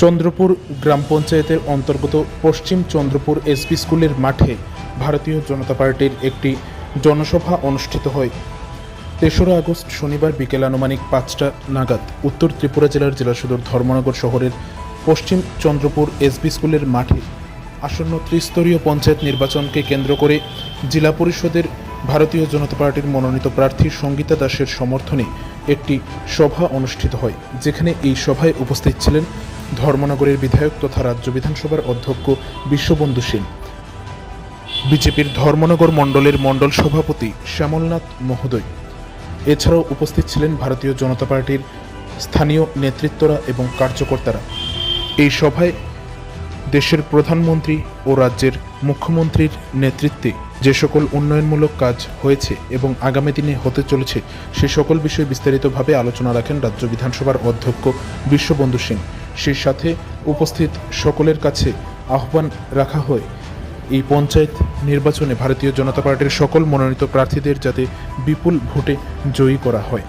চন্দ্রপুর গ্রাম পঞ্চায়েতের অন্তর্গত পশ্চিম চন্দ্রপুর এসবি স্কুলের মাঠে ভারতীয় জনতা পার্টির একটি জনসভা অনুষ্ঠিত হয়। তেসরা আগস্ট শনিবার বিকেল আনুমানিক পাঁচটা নাগাদ উত্তর ত্রিপুরা জেলার জেলা সদর ধর্মনগর শহরের পশ্চিম চন্দ্রপুর এসবি স্কুলের মাঠে আসন্ন ত্রিস্তরীয় পঞ্চায়েত নির্বাচনকে কেন্দ্র করে জেলা পরিষদের ভারতীয় জনতা পার্টির মনোনীত প্রার্থী সঙ্গীতা দাসের সমর্থনে একটি সভা অনুষ্ঠিত হয়, যেখানে এই সভায় উপস্থিত ছিলেন ধর্মনগরের বিধায়ক তথা রাজ্য বিধানসভার অধ্যক্ষ বিশ্ববন্ধু সেন। বিজেপির ধর্মনগর মণ্ডলের মণ্ডল সভাপতি শ্যামলনাথ মহোদয়। এছাড়াও উপস্থিত ছিলেন ভারতীয় জনতা পার্টির স্থানীয় নেতৃত্বরা এবং কার্যকর্তারা। এই সভায় দেশের প্রধানমন্ত্রী ও রাজ্যের মুখ্যমন্ত্রীর নেতৃত্বে যে সকল উন্নয়নমূলক কাজ হয়েছে এবং আগামী দিনে হতে চলেছে, সে সকল বিষয়ে বিস্তারিতভাবে আলোচনা রাখেন রাজ্য বিধানসভার অধ্যক্ষ বিশ্ববন্ধু সিং সেই সাথে উপস্থিত সকলের কাছে আহ্বান রাখা হয়, এই পঞ্চায়েত নির্বাচনে ভারতীয় জনতা পার্টির সকল মনোনীত প্রার্থীদের যাতে বিপুল ভোটে জয়ী করা হয়।